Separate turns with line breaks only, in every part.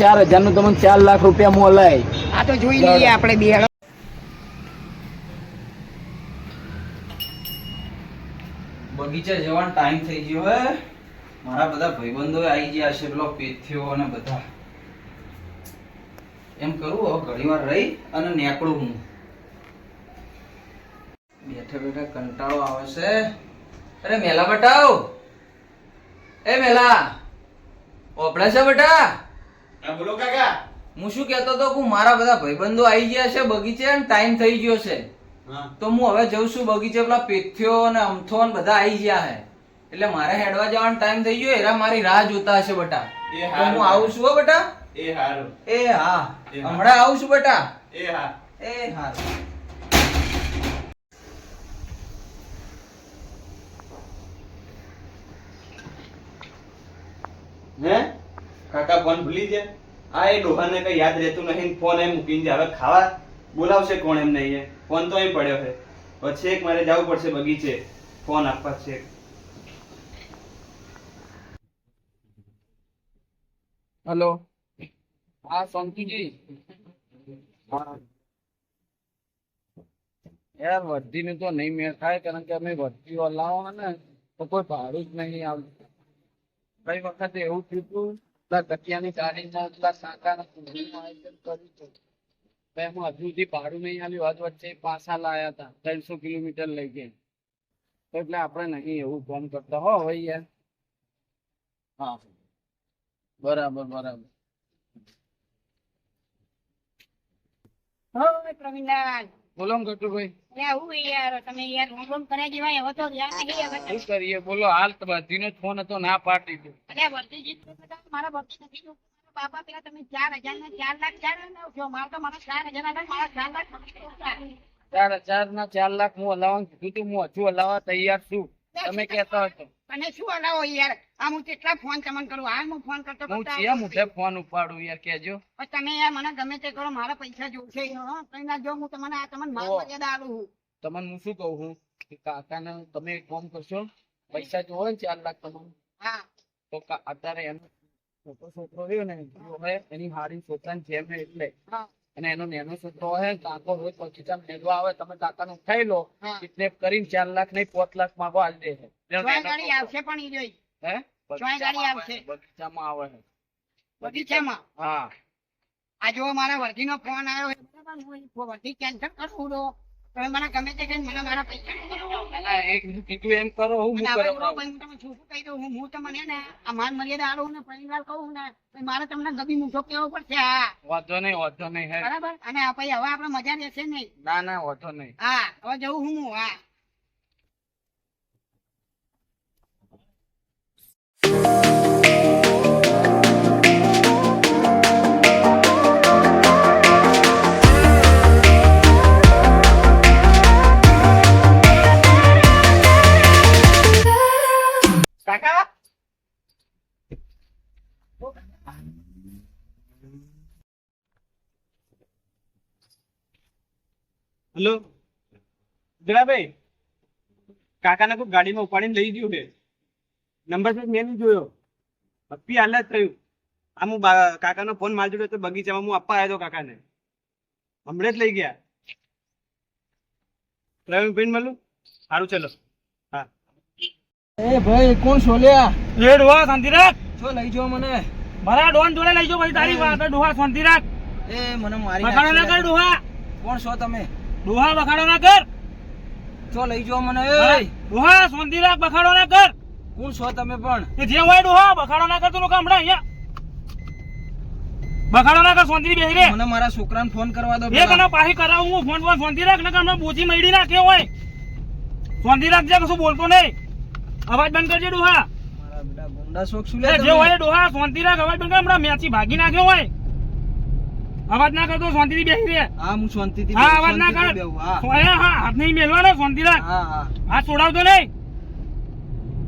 ચાર હજારનું તમને ચાર લાખ રૂપિયા મોલાય.
આ તો જોઈ લઈએ આપણે બે.
બગીચા જવાનો ટાઈમ થઈ ગયો હે. મારા બધા ભાઈબંધો આવી ગયા છે પેલો પેથ્યો અને બધા. એમ કરું હવે ઘણી વાર રહી અને નીકળું હું. બેઠા બેઠા કંટાળો આવે છે. અરે મેલા બટાવ એ મેલા. ઓપડા છે બેટા?
બોલો કાકા.
હું શું કહેતો હતો કે મારા બધા ભાઈબંધો આવી ગયા છે બગીચે અને ટાઈમ થઈ ગયો છે. તો હું હવે જઉં છું બગીચે પેલા પેથ્યો અને અમથો ને બધા આવી ગયા હે એટલે મારે હેડવા જવાનો ટાઈમ થઈ ગયો એરા મારી રાહ જોતા હશે બેટા.
હારું.
હું આવું છું હો બેટા.
એ હારું.
એ હા. હમણાં આવું છું બટા.
એ હા.
એ હા
હે? કાકા ફોન ભૂલી ગયા? આ એ ડોહાને કઈ યાદ રહેતું નહીં ફોન એમ મૂકીને જાય. હવે ખાવા બોલાવશે કોણ એમ નહીં ફોન તો અહીં પડ્યો છે. પછી એક મારે જવું પડશે બગીચે. ફોન આપવા છે
હલો. હા હા યાર વર્ધી નું તો નહીં મેળ થાય કારણ કે અમે વધી લાવો ને તો કોઈ ભાડું જ નહીં આવતું કઈ વખતે એવું થયું હતું કિલોમીટર લઈ ગયા. એટલે આપણે નહીં એવું ફોન કરતા. હો, હોય યાર. હા. બરાબર બરાબર.
હોય પ્રવીણલાલ.
બોલો ગટુભાઈ
હું યાર તમે યાર રોમ કર્યા જેવા તો રહ્યા નહીં
શું કરીએ? બોલો હાલ બધીનો ફોન હતો ના પાડી દીધો
અરે વર્તીજી તો મારા નથી બાપા પેલા તમે ચાર હજાર ને ચાર લાખ ચાર છો. મારે તો મારા ચાર હજાર ના મારા ચાર લાખ
ચાર હજાર ના ચાર લાખ હું હલાવવાનું કીધું હું હજુ હલાવવા તૈયાર છું. તમે કહેતા હતો
અને શું હલાવો યાર? આ હું કેટલા ફોન તમને કરું? હાલ હું ફોન કરતો
હું છે મુઠે ફોન ઉપાડું યાર કેજો
પણ તમે યાર મને ગમે તે કરો મારા પૈસા જોશે. હો કઈ ના જો હું તમને આ તમને માલ મર્યાદા આલું હું
તમને હું શું કહું હું કે કાકાને તમે એક કામ કરશો પૈસા જોવો ને ચાર લાખ તમને
હા.
તો અત્યારે એનો છોકરો છોકરો રહ્યો ને એની હારી છોકરાની જેમ એટલે.
હા.
અને એનો નેનો છોકરો હે કાકો રોજ બગીચામાં નેદવા આવે તમે કાકાને ઉઠાઈ લો કિડનેપ કરીને ચાર લાખ નહીં પાંચ લાખ માંગો હાલ દે છે.
ગાડી આવશે પણ ઈ જોઈ.
હે?
ચોય ગાડી આવશે.
બગીચામાં આવે છે.
બગીચામાં?
હા.
આ જો મારા વર્ધીનો ફોન આવ્યો. વર્ધી કેન્સલ કરું તો તમે મને ગમે તે કઈ મને મારા પૈસા
એક કીધું એમ કરો હું
અને
હું
હવે
કરાવડાવું.
હું તમને શું શું કહી દઉં હું હું તમને ને આ માન મર્યાદા ને પરિવાર કહું ને મારે તમને ગબી મૂઠો કેવો પડશે? હા.
વાંધો નહીં વાંધો નહીં
બરાબર? અને આ પછી હવે આપણે મજા રહેશે નહીં.
ના ના વાંધો નહીં.
હા હવે જવું હું હું.
હેલો? ભાઈ કાકાને કોઈ ગાડીમાં ઉપાડીને લઈ ગયું છે? નંબર પ્લેટ મેં નહીં જોયો. અપી હાલ જ થયું. આ હું કાકાનો ફોન માર જોડ્યો તો બગીચામાં હું આપવા આવ્યો હતો કાકાને. હમણાં જ લઈ ગયા. પ્રવીણભાઈ મળું? સારું ચલો. હા.
એ ભાઈ કોણ છોલ્યા
એ ડોહા શાંતિ રાખ.
છો લઈ જો મને.
મારા ડોન જોડે લઈ જો ભાઈ તારી વાત. ડોહા શાંતિ રાખ.
એ મને મારી
બખાડો ના કર ડોહા.
કોણ છો તમે?
ડોહા બખાડો ના કર.
ચો લઈ જો મને
ડોહા શાંતિ રાખ બખાડો ના કર.
કોણ છો તમે પણ?
જે હોય ડોહા બખાડો ના કર તું લોકો હમણાં અહીંયા. બખાડો ના કર સોંધી બેહી રે.
મને મારા છોકરાને ફોન કરવા દો
એ
પેલા.
પાહી કરાવું હું ફોન ફોન સોંધી રાખ નકર હમણાં બોજી મળી નાખ્યો હોય. શાંતિ રાખજે કશું બોલતો નહીં. અવાજ બંધ કરજે ડોહા.
મારા બેટા ગુંડા શોખ શું લે
જે? હોય ડોહા શાંતિ રાખ અવાજ બંધ કર હમણાં મેચી ભાગી નાખ્યો હોય. અવાજ ના કરતો શાંતિથી બેસી રે.
હા હું શાંતિથી
હા અવાજ ના કર.
શાંતિથી હા.
હાથ નહીં મેલવાનો શાંતિ રાખ.
હા હા.
હાથ છોડાવતો નહીં.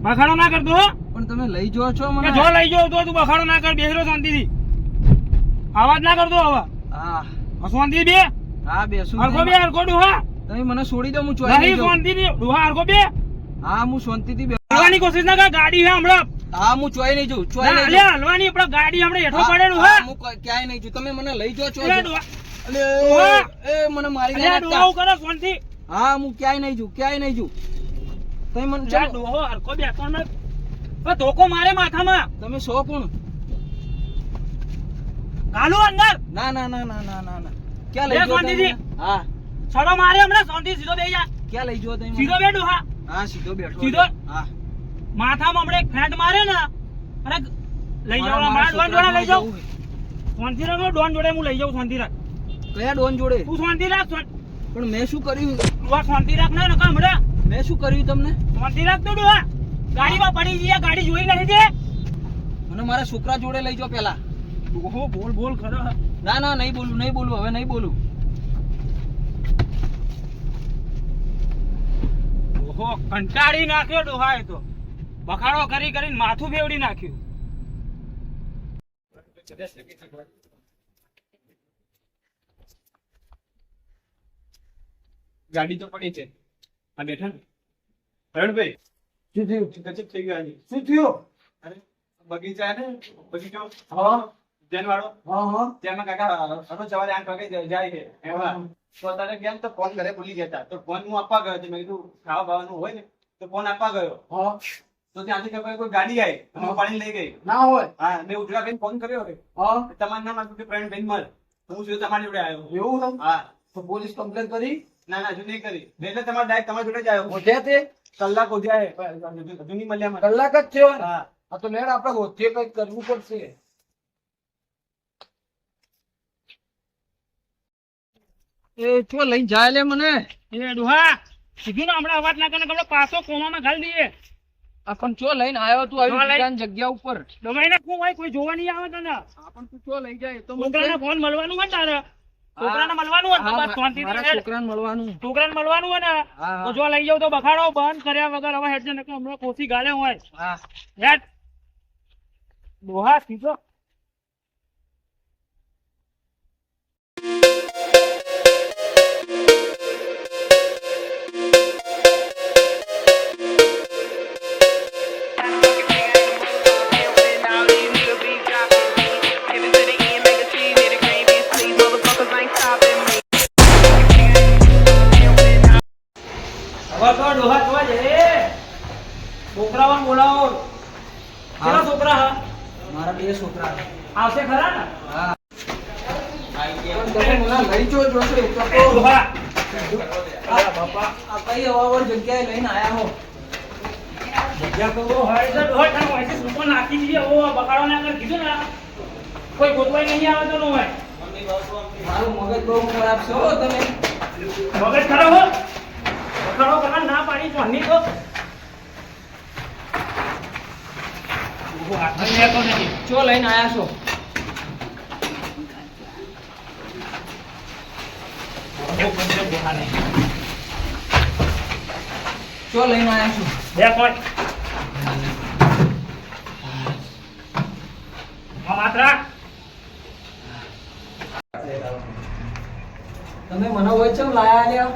બખાડો ના કરતો
પણ તમે લઈ જો છો મને.
જો લઈ જો તો તું બખાડો ના કર બેસરો શાંતિથી. અવાજ ના કરતો હવે.
હા.
શાંતિ બે.
હા બેસું
હરકો બે હરકો ડુહા.
તમે મને છોડી દો હું ચોરી લઈ
નહીં. શાંતિથી ડુહા હરકો બે.
હા હું શાંતિથી થી
કરવાની કોશિશ ના કર ગાડી હે હમણાં.
હા હું ચોય નહીં જઉં ચોય નહીં
અલ્યા, હલવાની આપણે ગાડી આપણે હેઠો પડેલું
હા,
હા.
ક્યાંય નહીં જઉં. તમે મને લઈ જાઓ છો અલે, એ મને મારી નાખતા.
હું કરો શાંતિ?
હા હું ક્યાંય નહીં જઉં ક્યાંય નહીં જઉં. તમે મને ચાલો.
ડોહો હરખો બેઠો ને. ધોકો મારે માથામાં.
તમે સો કોણ?
કાલો અંદર.
ના ના ના ના ના ના ના. ક્યાં લઈ જાઓ. તમે હા.
છડો મારે હમણાં શાંતિ સીધો બેહી જા.
ક્યાં લઈ જાઓ તમે
સીધો બેઠો હા
હા સીધો બેઠો
સીધો?
હા.
માથામાં હમણાં એક ફેટ મારે ને અને લઈ જાઓ
મારા-
ડોન જોડે લઈ જાઓ. શાંતિ રાખ ડોન જોડે હું લઈ જાઉં શાંતિ રાખ.
કયા ડોન જોડે?
તું શાંતિ રાખ
પણ મેં શું કર્યું?
ડોહા શાંતિ રાખ ને નકા હમણાં.
મેં શું કર્યું તમને?
શાંતિ રાખ તું ડોવા ગાડીમાં પડી જઈએ ગાડી જોઈ નથી તે
મને મારા છોકરા જોડે લઈ જાઓ પેલા.
ઓહો બોલ બોલ ખરો.
ના ના નહીં બોલું નહીં બોલું હવે નહીં બોલું.
ઓહો કંટાળી નાખ્યો ડોહા એ તો. બખાડો કરી કરીને માથું ફેવડી નાખ્યું.
ગાડી તો પડી છે. આ બેઠા ને. હરણભાઈ
શું થયું?
ગજબ થઈ ગયો
શું થયું?
અરે બગીચા ને? બગીચો?
હા.
જૈન વાળો
હા હા.
ત્યાંમાં કાકા હરોજ સવારે આઠ વાગે જાય છે. એમાં તો તારે ગયા તો ફોન ઘરે ભૂલી ગયા તો ફોન હું આપવા ગયો મેં કીધું ખાવા બાવાનું હોય ને તો ફોન આપવા ગયો.
હા.
તો ત્યાંથી ખબર કોઈ ગાડી આવી અને પાણી લઈ ગઈ.
ના હોય.
હા મેં ઉજળા બેન ફોન કર્યો હવે.
હા.
તમારું નામ આપ્યું કે પ્રવીણ બેન મલ હું છું તમારી જોડે આવ્યો.
એવું
હા.
તો પોલીસ કમ્પ્લેન કરી?
ના ના હજુ નહીં કરી. એટલે તમારે ડાયરેક્ટ તમારી જોડે જ આવ્યો.
હોધ્યા તે?
કલાક ઉજ્યા હજુ નહીં મળ્યા મને
કલાક જ થયો
હા.
આ તો લેડ આપણે હોધ્યે કંઈક કરવું પડશે.
એ ચો લઈને જાય લે મને.
એ ડુહા. કીધું ને હમણાં અવાજ ના કરે હમણાં પાછો કોમામાં ઘાલી દઈએ.
આ પણ ચો લઈને આવ્યો તું આવી
ચો
જગ્યા ઉપર?
દબાઈને નાખું હોય કોઈ જોવા નહીં આવે તને.
આપણ તું ચો લઈ જાય તો
છોકરાને ફોન મળવાનું હોય ને તારે. છોકરાને મળવાનું હોય ને બસ શાંતિથી
છોકરાને મળવાનું.
છોકરાને મળવાનું હોય ને તો જો લઈ જાવ તો બખાડો બંધ કર્યા વગર હવે હેડ નકર હમણાં કોસી ગાલે હોય.
હા.
હેડ. દોહા સીધો.
પણ લઈ જો જોશો એ તો બાપા. આ કઈ અવાવર જગ્યાએ લઈને આયા હો?
જગ્યા કરવો હોય તો ડોહા તારો વાંચી સૂકો નાખી દીધી. ઓ બકાડો ને આગળ કીધું ને કોઈ ગોતવાઈ નહીં આવે તો નો હોય.
મારું મગજ બહુ ખરાબ છે હો તમે.
મગજ ખરાબ હો? બકાડો ના પાડી ચોની તો.
ચો લઈને આયા છો.
ઓહો,
ચો લઈને આયા છો?
બે કોઈ માત્રા
તમે મને હોય છે લાયા લ્યા?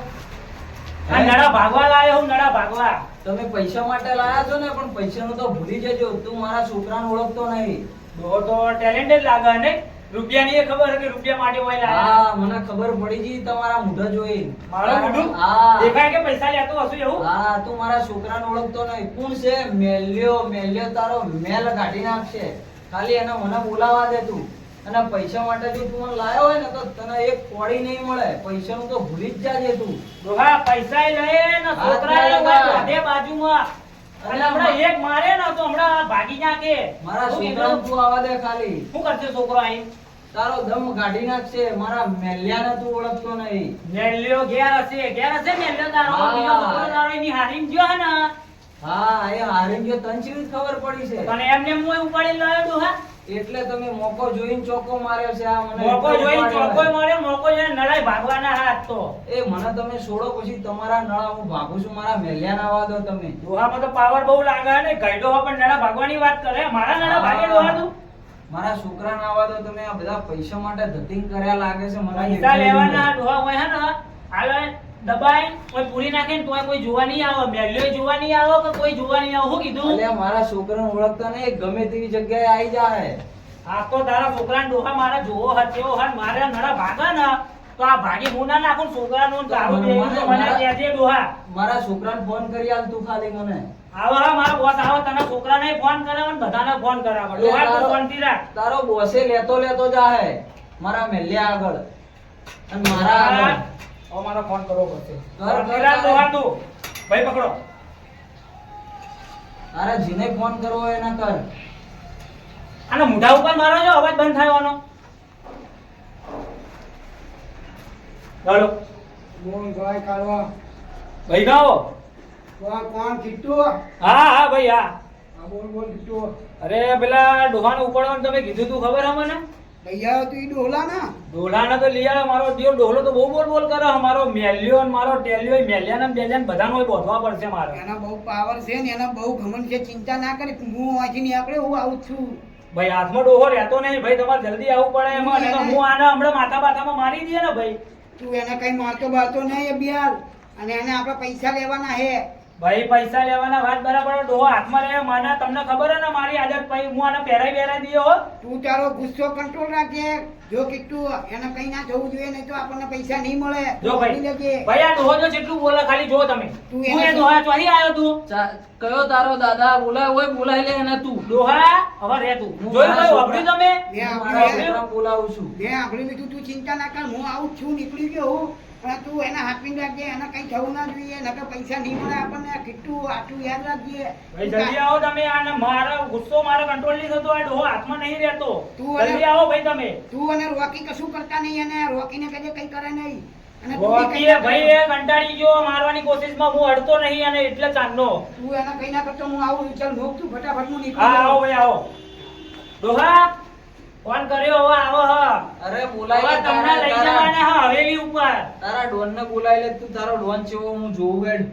આ નડા ભાગવા લાયો હું નડા ભાગવા.
તમે પૈસા માટે લાયા છો ને પણ પૈસાનું તો ભૂલી જજો. તું મારા છોકરાને ઓળખતો નહીં.
તો તો ટેલેન્ટેડ લાગે ને રૂપિયાની એ ખબર કે રૂપિયા માટે હોય
હા મને ખબર પડી ગઈ તમારા મુઢા જોઈ.
મારા મુઢું?
હા.
દેખાય કે પૈસા લેતો હશું એવું?
હા તું મારા છોકરાને ઓળખતો નહીં. કોણ છે? મેલ્યો મેલ્યો તારો મેલ કાઢી નાખશે. ખાલી એને મને બોલાવા દે તું. અને પૈસા માટે જો તું મને લાયો હોય ને તો તને એક કોડી નહીં મળે. પૈસાનું તો ભૂલી જ જાજે તું.
ડોહા પૈસા લે ને છોકરા
હા.
બધે બાજુમાં. અને હમણાં એક મારે ને તો હમણાં ભાગી નાખે
મારા છોકરા તું આવા દે ખાલી.
શું કરશે છોકરો આઈ
તારો દમ કાઢી નાખશે મારા મેલ્યાને તું ઓળખતો નહીં.
મેલ્યો ઘેર હશે ઘેર હશે મેલ્યો તારો. બીજો છોકરો તારો એની હારીમ ગયો હે ને.
હા એ હારીમ ગયો તન કેવી ખબર પડી છે?
પણ એમને મોય ઉપાડી લાવ્યો હા.
એટલે તમે મોકો જોઈને ચોકો માર્યો છે આ મને
મોકો જોઈને ચોકો માર્યો મોકો જોઈને નળાઈ ભાગવાના હાથ તો.
એ મને તમે છોડો પછી તમારા નળા હું ભાગું છું મારા મેલ્યા ના વાદો તમે.
દોહામાં તો પાવર બહુ લાગે ને ગઈડો પણ નળા ભાગવાની વાત કરે મારા નળા ભાગે દોહા તું?
મારા છોકરા ના આવા તો તમે આ બધા પૈસા માટે ધતિંગ કર્યા લાગે છે મને
પૈસા લેવાના ડોહા હોય હે ને હાલે દબાઈ કોઈ પૂરી નાખે ને તોય કોઈ જોવા નહીં આવે મેલ્યો જોવા નહીં આવે કે કોઈ જોવા નહીં આવે હું કીધું?
અલ્યા મારા છોકરાને ઓળખતા નહીં ગમે તેવી જગ્યાએ આવી જાય
આ તો તારા છોકરાને ડોહા મારે જોવો હતો કેવો હત મારે નડા ભાગા ને તો આ ભાગી હું ના નાખું છોકરાનો તારું
મને-
કહેજે ડોહા.
મારા છોકરાને ફોન કરી આલ તું ખાલી મને.
આવો હા મારો બોસ આવો તને છોકરાને ફોન કરાવે ને બધાને ફોન કરાવે. ડોહા તું શાંતિ રાખ.
તારો બોસે લેતો લેતો જાહે. મારા મેલ્યા આગળ. અને મારા આગળ.
હવે મારો ફોન કરવો પડશે.
કર,
શાંતિ
કર,
રાખ
કર.
ડોહા તું. ભાઈ પકડો.
તારે જેને ફોન કરવો એને કર.
આને મોઢા ઉપર મારો જો અવાજ બંધ થવાનો ચાલો
બોલ ભાઈ કાઢવા.
ભાઈ ગાઓ.
કોણ કોણ કીધું
હા હા ભાઈ હા.
હા બોલ બોલ કીધું
અરે પેલા ડોહાને ઉપાડવાનું તમે કીધું તું ખબર હે મને?
લઈ આવ્યો તું ઈ ડોલા ના
તો લઈ આવ્યો મારો દિયો ડોહલો તો બહુ બોલ બોલ કરે મારો મેલ્યો મારો ટેલ્યો મેલ્યા ને બેલ્યા બધાનો હોય બોધવા પડશે મારે.
એના બહુ પાવર છે ને એના બહુ ઘમંડ છે ચિંતા ના કરી હું વાંચી નહીં આપણે હું આવું છું.
ભાઈ હાથમાં ડોહો રહેતો નહીં ભાઈ તમારે જલ્દી આવવું પડે એમાં હું આને હમણાં માથા બાથામાં મારી દઈએ ને ભાઈ.
તું એને કઈ મારતો બારતો નહીં એ બિયાર અને એને આપણે પૈસા લેવાના હે
ભાઈ પૈસા લેવાના વાત બરાબર ડોહો હાથમાં રહે માના તમને ખબર હે ને મારી આદત ભાઈ હું આને પહેરાઈ પહેરાઈ દઈએ હો.
તું તારો ગુસ્સો કંટ્રોલ રાખજે. જો કીટું એને કઈ ના જવું જોઈએ નહીં તો આપણને પૈસા નહીં મળે.
જો ભાઈ
લેજે.
ભાઈ આ ડોહો જો જેટલું બોલે ખાલી જો તમે.
તું એને
એ ડોહા ચોરી આવ્યો તું?
કયો તારો દાદા? બોલાય હોય બોલાય લે એને તું.
ડોહા હવે રે તું. જોઈ
ગયો
વાપર્યું તમે?
મેં
બોલાવું છું.
મેં લીધું તું ચિંતા ના કર હું આવું છું નીકળી ગયો હું. તું એને હાથવી રાખજે એને કઈ થવું ના જોઈએ નકર પૈસા નહીં મળે આપણને. કેટલું આટલું યાદ રાખજે.
જલ્દી આવો તમે આને મારો ગુસ્સો મારો કંટ્રોલ નહીં થતો આ ડોહો હાથમાં નહીં રહેતો.
તું
જલ્દી આવો ભાઈ તમે.
તું અને રોકી કશું કરતા નહીં અને રોકીને કહેજે કઈ કરે નહીં.
રોકીએ ભાઈ. એ કંટાળી ગયો મારવાની કોશિશમાં હું અડતો નહીં અને એટલે ચાંદનો.
તું એને કઈ ના કરતો હું આવું ચાલ મોક તું ફટાફટ હું
હા આવો ભાઈ આવો. ડોહા! ફોન કર્યો હવે આવો હા.
અરે બોલાય
તમને લઈ જવાના હા હવેલી ઉપર.
તારા ડોન ને બોલાય લે તું તારો ડોન છે હું જોઉં હેડ